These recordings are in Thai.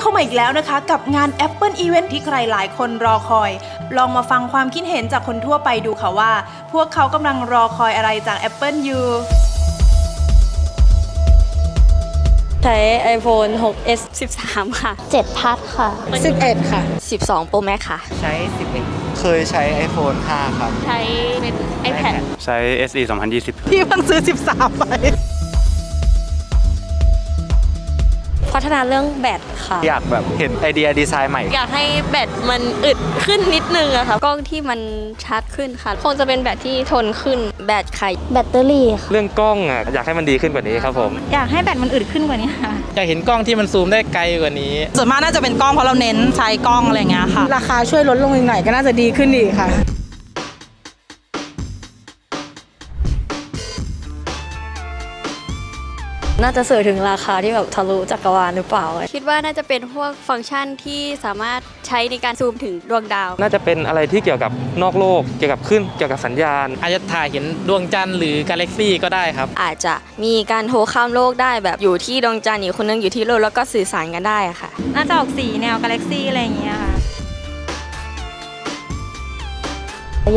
เข้ามาอีกแล้วนะคะ กับงาน Apple Event ที่ใครหลายคนรอคอย ลองมาฟังความคิดเห็นจากคนทั่วไปดูค่ะว่า พวกเขากำลังรอคอยอะไรจาก Apple อยู่ใช้ iPhone 6s 13 ค่ะ 7พัทค่ะ 11 ค่ะ 12 Pro Max ค่ะ ใช้ 11 เคยใช้ iPhone 5 ครับ ใช้เป็น iPad ใช้ SE 2020พี่เพิ่งซื้อ 13 ไป พัฒนาเรื่องแบตค่ะ อยากแบบเห็นไอเดียดีไซน์ใหม่ อยากให้แบตมันอึดขึ้นนิดนึงอะค่ะกล้องที่มันชัดขึ้นค่ะคงจะเป็นแบตที่ทนขึ้นแบตไข่แบตเตอรี่ค่ะเรื่องกล้องอะอยากให้มันดีขึ้นกว่านี้ครับผมอยากให้แบตมันอึดขึ้นกว่านี้ค่ะอยากเห็นกล้องที่มันซูมได้ไกลกว่านี้ ส่วนมากน่าจะเป็นกล้องเพราะเราเน้นใช้กล้องอะไรเงี้ยค่ะ ราคาช่วยลดลงอีกหน่อยก็น่าจะดีขึ้นอีกค่ะ น่าจะสื่อถึงราคาที่แบบทะลุจักรวาลหรือเปล่า คิดว่าน่าจะเป็นพวกฟังก์ชันที่สามารถใช้ในการซูมถึงดวงดาว น่าจะเป็นอะไรที่เกี่ยวกับนอกโลก เกี่ยวกับขึ้นเกี่ยวกับสัญญาณ อาจจะถ่ายเห็นดวงจันทร์หรือกาแล็กซี่ก็ได้ครับ อาจจะมีการโทรข้ามโลกได้แบบอยู่ที่ดวงจันทร์อีกคนนึงอยู่ที่โลกแล้วก็สื่อสารกันได้อะค่ะ น่าจะออกสีแนวกาแล็กซี่อะไรอย่างเงี้ยค่ะ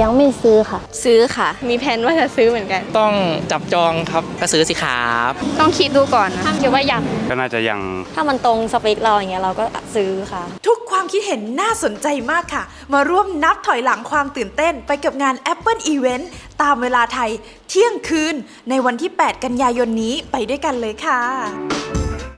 ยังไม่ซื้อค่ะ ซื้อค่ะ มีแผนว่าจะซื้อเหมือนกัน ต้องจับจองครับก็ซื้อสิครับต้องคิดดูก่อนนะคิดว่ายังก็น่าจะยัง ถ้ามันตรงสเปคเราอย่างเงี้ยเราก็ซื้อค่ะ ทุกความคิดเห็นน่าสนใจมากค่ะ มาร่วมนับถอยหลังความตื่นเต้นไปกับงาน Apple Event ตามเวลาไทยเที่ยงคืน ในวันที่ 8 กันยายนนี้ไปด้วยกันเลยค่ะ